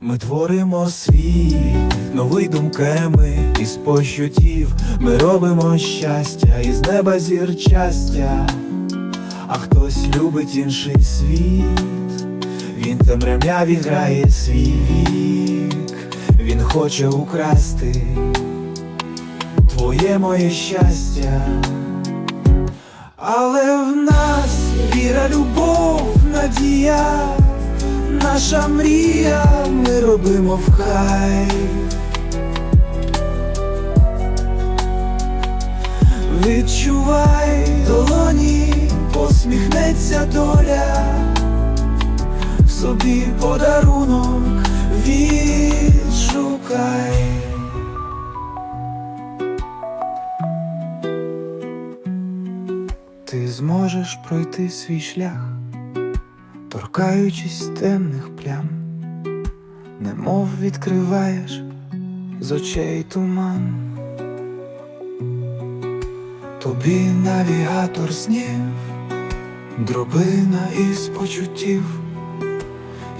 Ми творимо світ, новий думками із почуттів. Ми робимо щастя із неба зірчастя, а хтось любить інший світ. Він темряві грає свій вік, він хоче украсти твоє моє щастя. Але в нас віра, любов, надія, наша мрія, робимо в хай. Відчувай долоні, посміхнеться доля, в собі подарунок відшукай. Ти зможеш пройти свій шлях, торкаючись темних плям, немов відкриваєш з очей туман. Тобі навігатор снів, дробина із почуттів,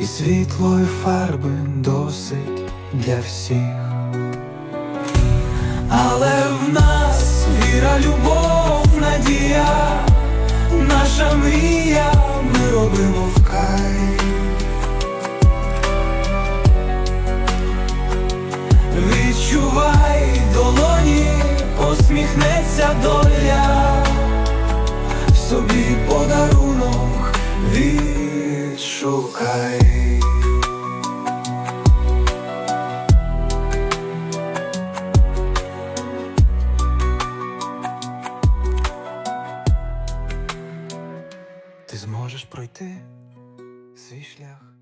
і світлої фарби досить для всіх. Але в нас віра, любов, надія, наша мрія, ця доля в собі подарунок відшукай. Ти зможеш пройти свій шлях.